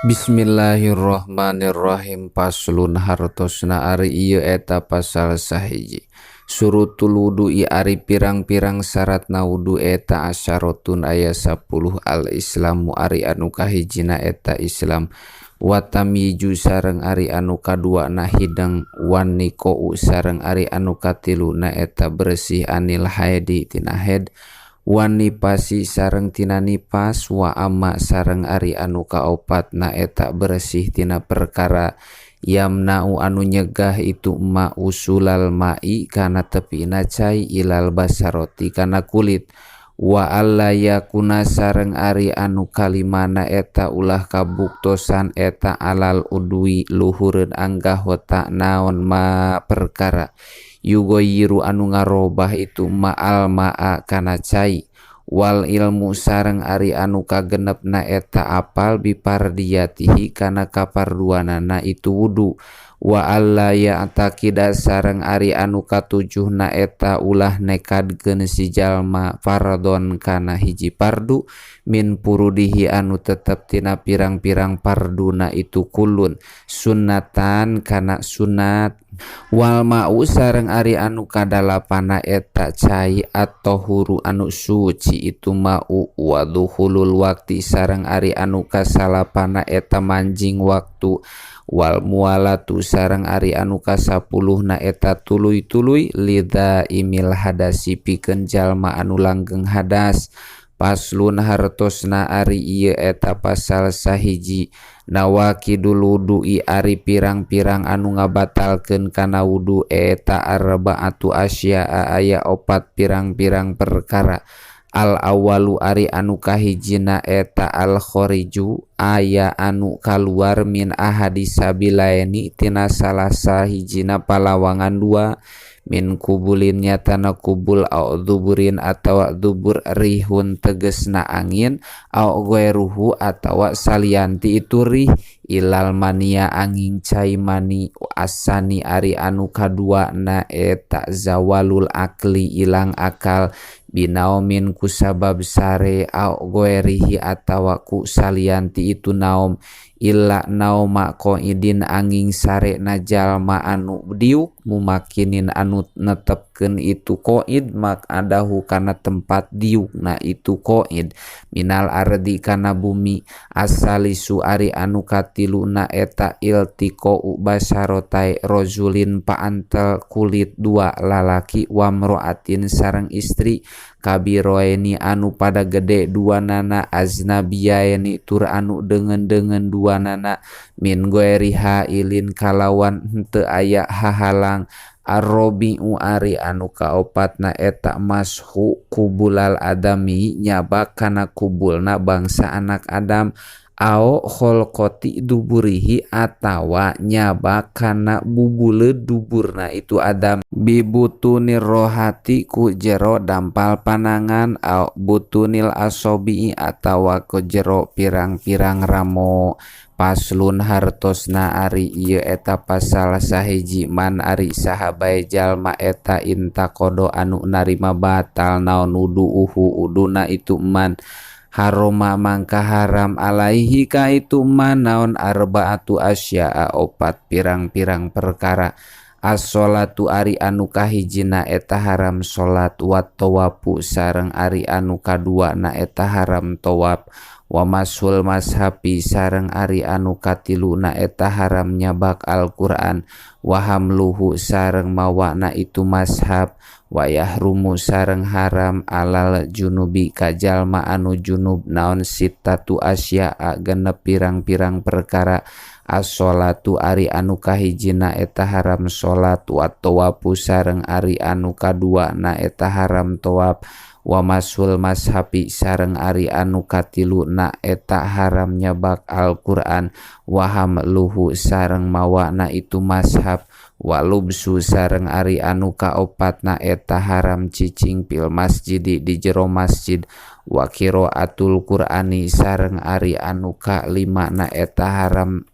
Bismillahirrohmanirrohim paslun hartosna Ari ieu eta pasal sahiji. Surutulwudu I Ari pirang-pirang syarat nawudu eta asyaratun aya 10 al-islamu Ari anu kahijina eta Islam. Watamiju sareng Ari anuka dua nahidang waniko sareng Ari anu katilu na eta bersih anil haidi tina head. wanipasi sareng tina nipas wa ama sareng ari anu kaopat naeta bersih tina perkara yamnau anu nyegah itu ma usulal mai kana tepi nacai ilal basaroti kana kulit wa alla yakuna sareng ari anu kalimana eta ulah kabuktosan eta alal udwi luhureun anggah wata naon ma perkara. yugoyiru anu ngarobah itu maal maa kana cai. Wal ilmu sareng ari anu kagenep na eta apal bipardiatihi kana kaparduanana itu wudhu wa alla yataqida sareng Ari anu katujuh naeta ulah nekad si jalma Fardon kana hiji pardu min purudihi anu tetep tina pirang-pirang parduna itu kulun. Sunatan kana sunat. Walmau sareng Ari anu kadalapana eta cai atau huru anu suci itu mau. Waduhulul waktu sareng Ari anu kasalapana eta manjing waktu. wal mualatu sarang Ari anuka 10 naeta tuluy-tuluy lida imil hadasi piken jalma anu langgeng hadas. Paslun hartosna Ari ieu eta pasal sahiji. Nawaki dulu dui Ari pirang-pirang anu ngabatalkeun kana wudu eta arbaatu asya aya opat pirang-pirang perkara. Al awalu Ari anu kahijina eta al khoriju aya anu kaluar min ahadisabilaeni tina salasa hijina palawangan dua min kubulinnya tanah kubul au duburin atawa dubur rihun tegesna angin au gueruhu atawa salianti itu rih ilal mania angin cai mani asani ari anu kadua na eta zawalul akli ilang akal binaumin kusabab sare au guerihi atawa ku salianti itu naom illa nauma qaidin angin sare najal ma anu diuk mumakinin anu netep nyaetkeun itu koid mak adahu kana tempat diuk. Na itu koid. Minal ardi kana bumi. Asali suari anu katilu. Na eta iltiko basarotai rozulin paantel kulit dua lalaki wamroatin sareng istri. Kabiroeni anu pada gede dua nana. Aznabiyaeni tur anu dengen-dengen dua nana. Min goeriha ilin kalawan henteu aya hahalang. Arrobiu ari anu kaopat naeta mashu kubulal Adami nyaba kana kubulna bangsa anak Adam. Ao holkoti duburihi atawa nyaba kana bubule duburna itu Adam. Bibutunir rohati ku jero dampal panangan. Au butunil asobi atawa ku jero pirang-pirang ramo. Paslun hartosna ari ieu eta pasal sahiji man ari sahabai jalma eta intakodo anu narima batal. Naon wudu uhu uduna itu man. haroma mangka haram alaihi ka itu manaon arbaatu asyaa opat pirang-pirang perkara. As-sholatu ari anu kahijina eta haram salat wa tawafu sareng ari anu kadua na eta haram tawaf wamasul mashapi sareng Ari anu katiluna eta haram nyabak Alquran. Waham luhu sareng mawakna itu mashab. Wayah rumu sareng haram alal junubi kajallma anu junub naon sitatu Asia genep pirang-pirang perkara. Asholatu Ari anu kahijina eta haram salat wa towapu sareng Ari anu kadua na eta haram toab wa masul mashabi sareng Ari anu katilu na eta haram nyebak Alquran. Waham luhu sareng mawana itu mashab. Walubsu sareng Ari anu kaopat na eta haram cicing pil masjidi di jero masjid. Wakiro atul Qurani sareng Ari anu ka lima na eta haram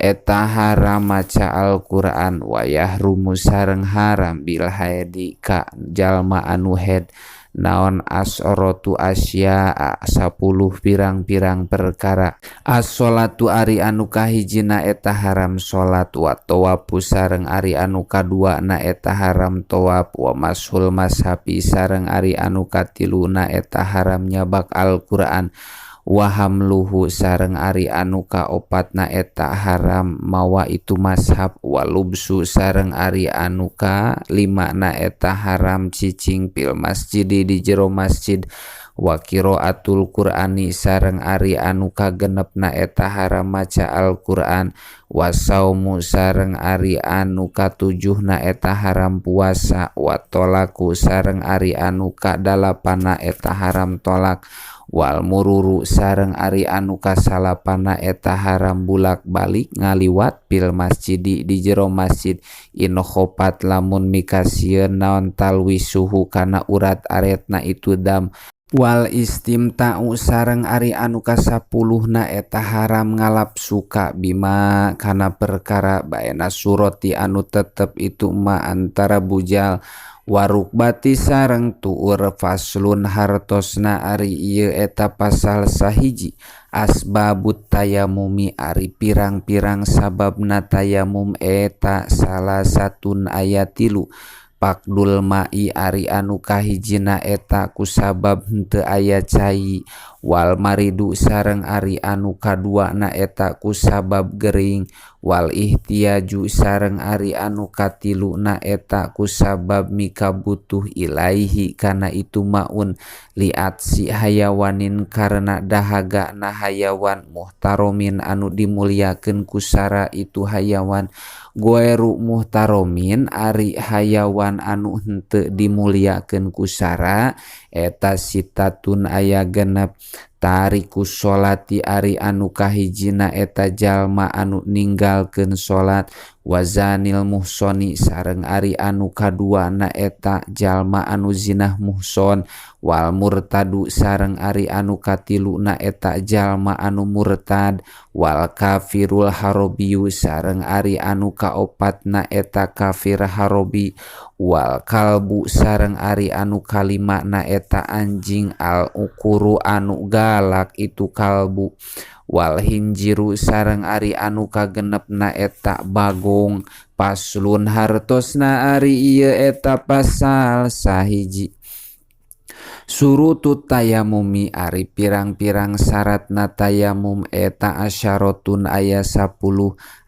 eta haram maca Alquran. Wayah rumus sareng haram bil haidi ka jalma anu head. naon asorotu Asia 10 pirang-pirang perkara. Asholatu Ari anuka hijjina eta haram salat wa watowapu sareng Ari anuka dua na eta haram tawaf wa mashul mashapi sareng Ari anuka tiluna eta haram nyabak Alquran. waham luhu sareng Ari anuka opat naeta haram. Mawa itu mashab walubsu sareng Ari anuka 5 naeta haram. Cicing pil masjid di jero masjid. Waqiroatul Qurani sareng Ari anuka genep naeta haram. Maca Alquran. Wasaumu sareng Ari anuka 7 naeta haram. Puasa watolaku sareng Ari anuka 8 naeta haram tolak. Wal mururu sareng Ari anu kasalapana eta haram bulak-balik ngaliwat pil masjidi di jero masjid inokhopat lamun mikasieun naon talwi suhu kana urat aretna itu dam Wal istim tau sareng Ari anu 10 na eta haram ngalap suka bima kana perkara baena suroti anu tetep itu ma antara bujal. warukbati sareng tuur faslun hartosna ari ieu eta pasal sahiji. Asbabut tayamumi ari pirang-pirang sababna tayamum eta salah satun ayat tilu. Pakdul mai ari anu kahijina eta kusabab henteu aya cai. Wal maridu sareng Ari anu kadua na eta ku sabab Gering. Wal ihtiaju sareng Ari anu katilu naetaku sabab mika butuh Ilaihi kana itu maun. Liat si hayawanin karena dahaga na hayawan muhtaromin anu dimuliaken kusara itu hayawan. Goeru muhtaromin Ari hayawan anu hente dimuliaken kusara eta sitatun aya genep. tariku salati ari anu kahijina eta jalma anu ninggalkeun salat wazanil muhsoni sareng ari anu kadua naeta jalma anu zinah muhson. Wal murtadu sareng ari anu katilu naeta jalma anu murtad. Wal kafirul harobiyu sareng ari anu kaopat naeta kafir harobi. Wal kalbu sareng ari anu kalima naeta anjing al ukuru anu galak itu kalbu. Walhinjiru sarang Ari anu kagenep na eta Bagong. Paslun hartos na Ari ieu eta pasal sahiji. Surutu tayamumi Ari pirang-pirang syarat na tayamum eta asyaratun aya 10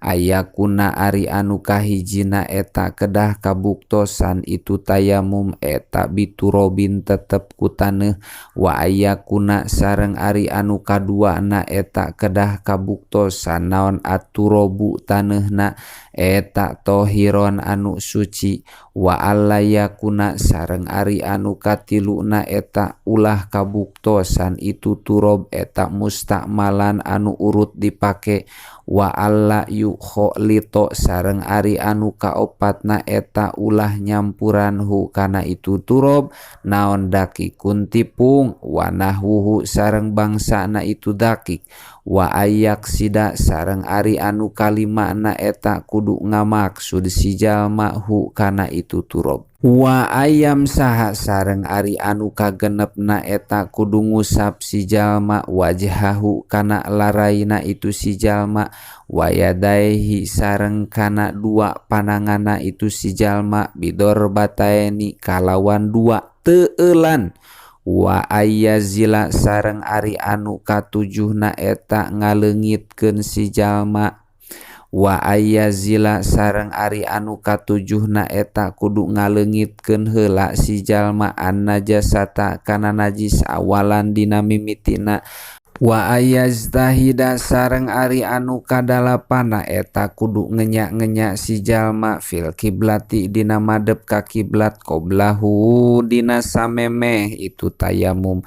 aya kuna Ari anukahhijina eta kedah kabuktosan itu tayamum eta biturobin tetep kutaneh wa aya kuna sareng Ari anu kaduana eta kedah kabuktosan naon aturobu taneuhna eta tohiron anu suci. Wa alaya kuna sareng Ari anu katiluna eta ulah kabuktosan itu turob eta mustakmalan anu urut dipake. waalla yukholito sareng Ari anu kaopatna eta ulah nyampuranhu. Kana itu turob naon daki kuntipung. Wanahwuhu sareng bangsa na itu dakik. Wa ayak sida sareng Ari anu kalimakna eta kudu ngamaksud sijalmakhu kana itu turob wa ayam saha sareng Ari anu kagenep naeta kudu ngusap sijallma wajahhu kana laraina itu si jalma wayadaihi sareng kana dua panangana itu si jalma bidor bataeni kalawan dua teelan wa aya zila sareng Ari anu katujuh naeta ngalengitken sijallma wa aya zila sareng Ari anu katujuh naeta kudu ngalengitken heula si jalma an najasata kana najis awalan dina mimitina. Wa ayaztahida sareng Ari anu kadalapana eta kudu ngenyak-ngenyak si jalma fil kiblati dina madep ka kiblat qoblahu dina samemeh itu tayamum.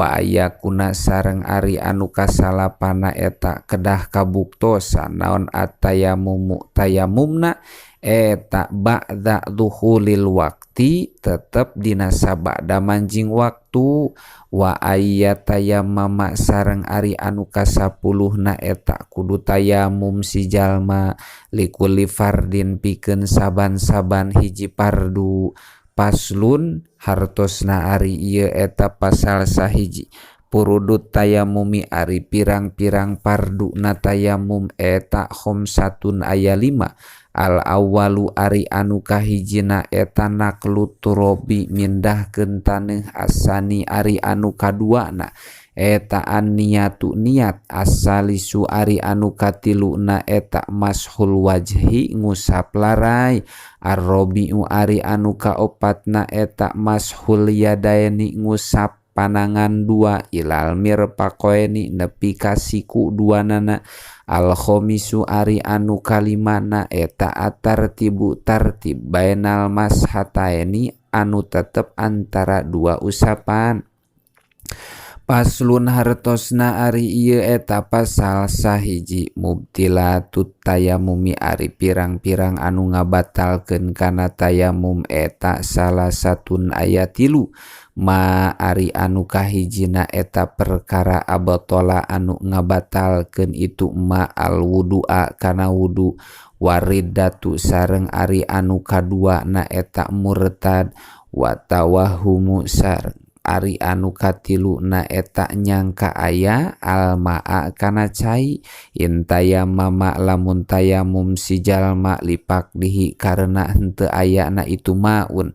aya kuna sareng Ari anuka salahpana eta kedah kabuktosan naon ataya mumu taya mumna eta bakda duhulil waktu tetap dinasabada manjing waktu. Wa aya taya mama sareng Ari anuka 10 na eta kudu taya mum si jalma likulifardin piken saban-saban hiji pardu. paslun hartosna Ari ieu eta pasal sahiji purudut tayamumi Ari pirang-pirang parduna tayamum eta homsatun aya 5 al-awalu Ari anu kahijina eta nakluturobi mindahkentaneh asani Ari anu kaduana. etaan niatu niat asali suari anu katiluna eta mashul wajhi ngusap larai. Arrobiu ari anu kaopatna eta mashul yadaeni ngusap panangan dua. Ilal mirpakoeni nepi kasiku dua nana. Alkhomisu ari anu kalimana eta atartibu tartib. Bainal mashataeni anu tetep antara dua usapan. Paslun hartosna Ari ieu eta pasal sahiji mubtilatut tayamumi Ari pirang-pirang anu ngabatalkeun kana tayamum eta salah satun ayat tilu ma Ari anu kahijina eta perkara abatola anu ngabatalkeun itu ma al wudua kana wudu. Waridatu sareng Ari anu kadua na eta murtad watawahumu sareng. Ari anu katilu naeta nyangka aya almaa kana cai intaya mama lamun taya mum sijallma lipak dihi karena hente aya na itu maun.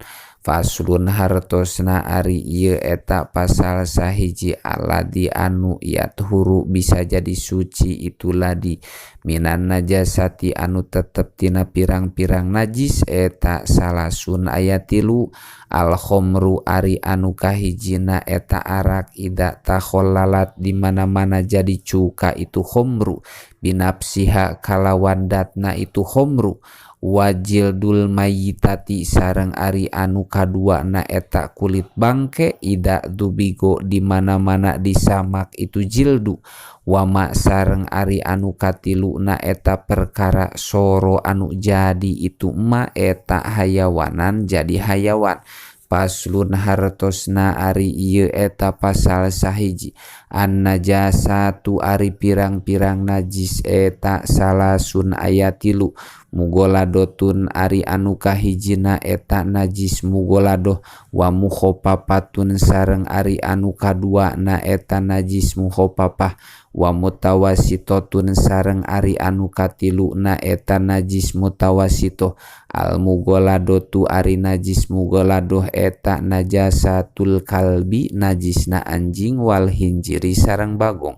Faslun hartosna ari ieu eta pasal sahiji aladi anu iat huru bisa jadi suci itu ladi minan najasati anu tetep tina pirang-pirang najis eta salasun ayat tilu. Al khomru ari anu kahijina eta arak ida takholalat di mana-mana jadi cuka itu khomru. Binapsiha kalawan datna itu khomru. wajil dul mayitati sarang Ari anu kadua naeta kulit bangke Ida dubigo di mana-mana disamak itu jildu. Wama sarang Ari anu katilu naeta perkara soro anu jadi itu ma eta hayawanan jadi hayawan. Paslun hartosna ari ieu eta pasal sahiji. An najasatu ari pirang-pirang najis eta salasun ayat 3 mugoladotun ari anu kahijina eta najis mugolado wa mukhopapatun sareng ari anu kadua na eta najis mukhopapah. Wa mutawasitotun sareng ari anu katilu na eta najis mutawasito al mugoladotu ari najis mugoladoh eta najasatul kalbi najisna anjing wal hinjiri sareng bagong.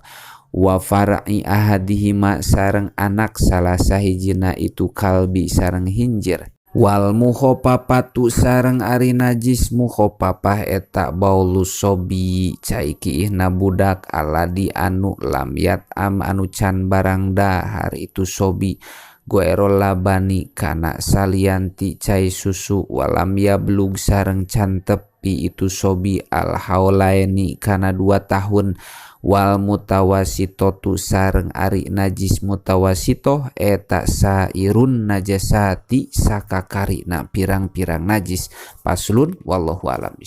wa farai ahadihima sareng anak salah sahijina itu kalbi sareng hinjir. Wal muhopapatu sareng ari najis muhopapah eta baulus sobi. Caiki ihna budak aladi anu lam yat am anu can barang dahar itu sobi. Guero labani kana salianti cai susu walam ya belug sareng can tepi itu sobi. Al haulaini kana dua tahun. wal mutawasitotu sareng Ari najis mutawasito eta sairun najasati sakakarina pirang-pirang najis. Paslun wallahu alam.